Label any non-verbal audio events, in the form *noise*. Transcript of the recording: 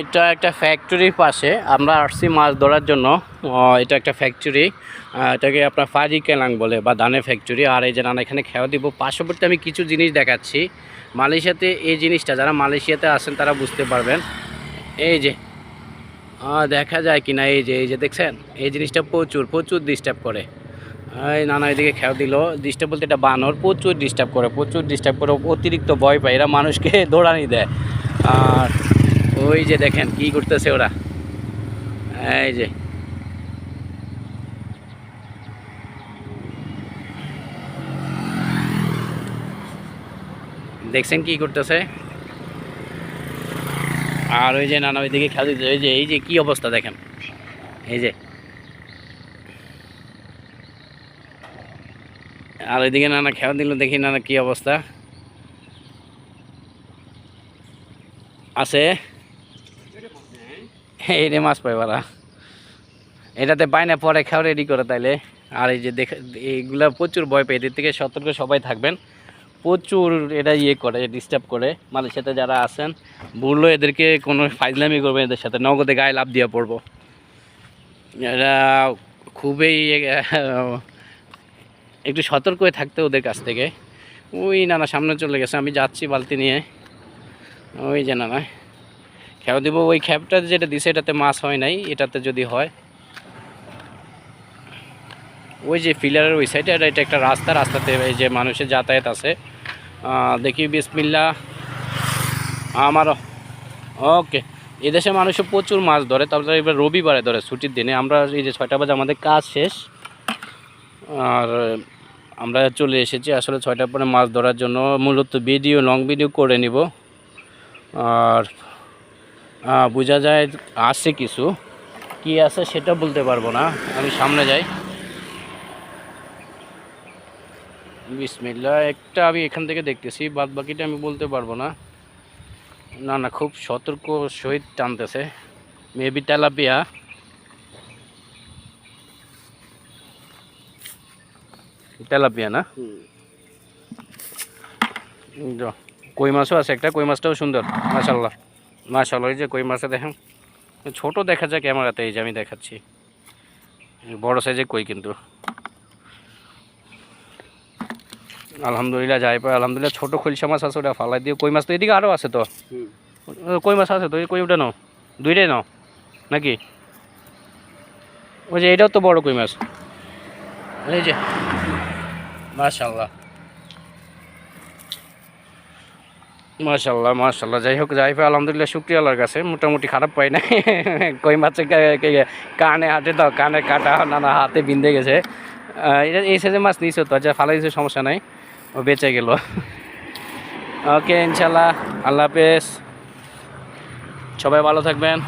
এটা একটা ফ্যাক্টরির পাশে। আমরা আসছি মাছ ধরার জন্য। এটা একটা ফ্যাক্টরি এটাকে আপনার ফাজি কেলাং বলে বা ধানের ফ্যাক্টরি আর এই যে নানা এখানে খেয়া দিব, পার্শ্ববর্তী আমি কিছু জিনিস দেখাচ্ছি। মালয়েশিয়াতে এই জিনিসটা, যারা মালয়েশিয়াতে আসেন তারা বুঝতে পারবেন। এই যে দেখা যায় কি না এই যে এই যে দেখছেন, এই জিনিসটা প্রচুর প্রচুর ডিস্টার্ব করে। এই নানা, এদিকে খেয়াল দিল ডিস্টার্ব বলতে এটা বানর, প্রচুর ডিস্টার্ব করে, প্রচুর ডিস্টার্ব করে অতিরিক্ত ভয় পায়। এরা মানুষকে *laughs* দৌড়ানি দেয়। আর ওই যে দেখেন কি করতেছে ওরা। এই যে। দেখছেন কি করতেছে? আর ওই যে নানা ওইদিকে খেয়াল দিতে এই যে এই যে কি অবস্থা দেখেন। এই যে। আর ওইদিকে নানা খেয়াল দিল, দেখি নানা কি অবস্থা। আছে। এই রে মাছ পাইবারা এটাতে পায় না পরে খাও রেডি করে তাইলে। আর এই যে দেখ, এইগুলা প্রচুর ভয় পেয়ে, এদের থেকে সতর্ক সবাই থাকবেন। প্রচুর এটা ইয়ে করে ডিস্টার্ব করে। মানে সাথে যারা আছেন বলল এদেরকে কোনো ফাইজলামি করবে এদের সাথে নগদে গায়ে লাভ দিয়ে পড়ব। এরা খুবই একটু সতর্ক হয়ে থাকতে ওদের কাছ থেকে। ওই নানা সামনে চলে গেছে, আমি যাচ্ছি বালতি নিয়ে। ওই যে নানা। খেয়া দিব, ওই খ্যাপটা যেটা দিছে, এটাতে মাছ হয় নাই, এটাতে যদি হয়। ওই যে ফিলারের ওই সাইডে এটা এটা একটা রাস্তা, রাস্তাতে এই যে মানুষের যাতায়াত আছে। দেখি বিসমিল্লা আমারও, ওকে। এদেশে মানুষে প্রচুর মাছ ধরে, তারপরে এবার রবিবারে ধরে, ছুটির দিনে। আমরা এই যে ছয়টা বাজে আমাদের কাজ শেষ। আর আমরা চলে এসেছি, আসলে ছয়টার পরে মাছ ধরার জন্য। মূলত ভিডিও লং ভিডিও করে নিব। আর বোঝা যায় আছে কিছু। কি আছে সেটা বলতে পারব না। আমি সামনে যাই। বিসমিল্লা একটা আমি এখান থেকে দেখতেছি বাদ বাকিটা আমি বলতে পারব না। না না খুব সতর্ক সহিত টানতেছে। Maybe tilapia. তেলাপিয়া না? কই মাছও আছে একটা কই মাছটাও সুন্দর মাশাল্লাহ মাশাল্লাহ এই যে কই মাছটা দেখেন। ছোট দেখা যায় ক্যামেরাতে এই যে আমি দেখাচ্ছি। বড় সাইজে কই কিন্তু। আলহামদুলিল্লাহ যাই পাই আলহামদুলিল্লাহ ছোট খলসা মাছ আছে ওটা ফালাই দিয়ে কই মাছ তো এদিকে আরও আছে তো? কই মাছ আছে তো? এই কই ওটা নাও। দুইটাই নাও নাকি? ওই যে এটাও তো বড় কই মাছ। এই যে মাশাল্লাহ মাশাল্লাহ মাশাল্লাহ যাই হোক হোক, আলহামদুলিল্লাহ, শুক্রিয়া আল্লাহর কাছে। মোটামুটি খারাপ পাই না *laughs* কই মাছে কানে হাতে তো কানে কাটা নানা হাতে বিন্ধে গেছে। এটা এই সাইজের মাছ নিয়েছো তো? যা ফালাই দিয়েছে সমস্যা নাই। ও বেঁচে গেল। *laughs* ওকে ইনশাল্লাহ আল্লাহ হাফেজ। সবাই ভালো থাকবেন।